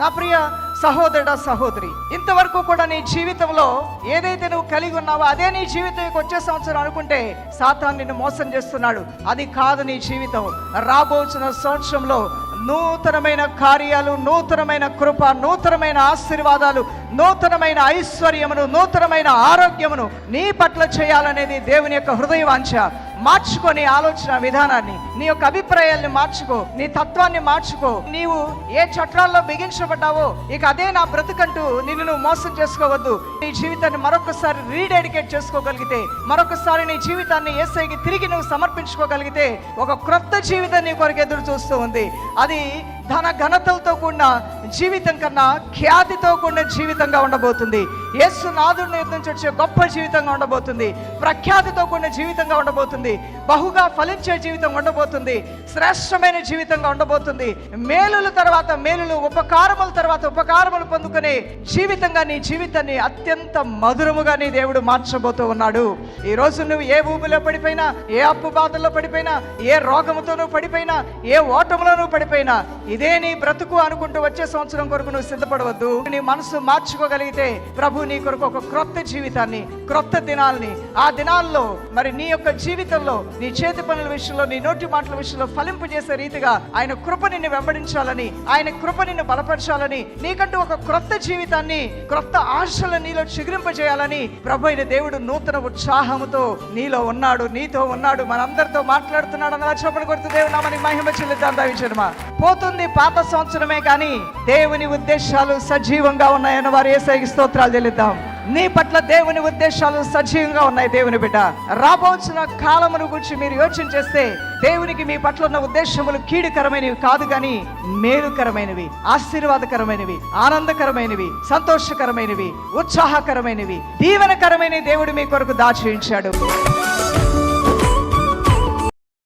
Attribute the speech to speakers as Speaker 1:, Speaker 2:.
Speaker 1: నా ప్రియ సహోదరుడ సహోదరి ఇంతవరకు కూడా నీ జీవితంలో ఏదైతే నువ్వు కలిగి ఉన్నావో అదే నీ జీవితం వచ్చే సంవత్సరం అనుకుంటే సాతాన్ నిన్ను మోసం చేస్తున్నాడు. అది కాదు నీ జీవితం. రాబోతున్న సంవత్సరంలో నూతనమైన కార్యాలు నూతనమైన కృప నూతనమైన ఆశీర్వాదాలు నూతనమైన ఐశ్వర్యమును నూతనమైన ఆరోగ్యమును నీ పట్ల చేయాలనేది దేవుని యొక్క హృదయవాంఛ. మార్చుకో నీ ఆలోచన విధానాన్ని నీ యొక్క అభిప్రాయాల్ని మార్చుకో నీ తత్వాన్ని మార్చుకో. నీవు ఏ చట్టాల్లో బిగించబడ్డావో ఇక అదే నా బ్రతుకంటూ నిన్ను నువ్వు మోసం చేసుకోవద్దు. నీ జీవితాన్ని మరొకసారి రీడెడికేట్ చేసుకోగలిగితే మరొకసారి నీ జీవితాన్ని ఏసైకి తిరిగి నువ్వు సమర్పించుకోగలిగితే ఒక క్రొత్త జీవితం నీ కొరకు ఎదురు చూస్తూ ఉంది. అది ధన ఘనతలతో కూడిన జీవితం కన్నా ఖ్యాతితో కూడిన జీవితంగా ఉండబోతుంది. యేసు నాదుడిని యుద్ధించొచ్చే గొప్ప జీవితంగా ఉండబోతుంది. ప్రఖ్యాతితో కూడిన జీవితంగా ఉండబోతుంది. బహుగా ఫలించే జీవితం ఉండబోతుంది. శ్రేష్టమైన జీవితంగా ఉండబోతుంది. మేలుల తర్వాత మేలులు ఉపకారముల తర్వాత ఉపకారములు పొందుకునే జీవితంగా నీ జీవితాన్ని అత్యంత మధురముగా నీ దేవుడు మార్చబోతూ ఉన్నాడు. ఈ రోజు నువ్వు ఏ భూమిలో పడిపోయినా ఏ అప్పు బాధల్లో పడిపోయినా ఏ రోగముతో నువ్వు పడిపోయినా ఏ ఓటములో నువ్వు పడిపోయినా ఇదే నీ బ్రతుకు అనుకుంటూ వచ్చే సంవత్సరం కొరకు నువ్వు సిద్ధపడవద్దు. నీ మనసు మార్చుకోగలిగితే ప్రభు నీ కొరకు ఒక క్రొత్త జీవితాన్ని క్రొత్త దినాల్ని ఆ దినాల్లో మరి నీ యొక్క జీవితంలో నీ చేతి పనుల విషయంలో నీ నోటి మాటల విషయంలో ఫలింపు చేసే రీతిగా ఆయన కృప నిన్ను వెంబడించాలని ఆయన కృప నిన్ను బలపరచాలని నీకంటూ ఒక క్రొత్త జీవితాన్ని క్రొత్త ఆశలను నీలో చిగురింపజేయాలని ప్రభు అయిన దేవుడు నూతన ఉత్సాహముతో నీలో ఉన్నాడు నీతో ఉన్నాడు మనందరితో మాట్లాడుతున్నాడు అన్న చెప్పలు కొడుతు దేవుడు నామని మహిమ చెల్లిద్దాం దావించడమా పోతుంది పాత సంవత్సరమే కానీ దేవుని ఉద్దేశాలు సజీవంగా ఉన్నాయన్న వారు ఏసైకి స్తోత్రాలు చెల్లిద్దాం. నీ పట్ల దేవుని ఉద్దేశాలు సజీవంగా ఉన్నాయి దేవుని బిడ్డ. రాబోచిన కాలమును గురించి మీరు యోచన చేస్తే దేవునికి మీ పట్ల ఉన్న ఉద్దేశములు కీడుకరమైనవి కాదు కానీ మేలుకరమైనవి ఆశీర్వాదకరమైనవి ఆనందకరమైనవి సంతోషకరమైనవి ఉత్సాహకరమైనవి దీవెనకరమైన దేవుడు మీ కొరకు దాచేయించాడు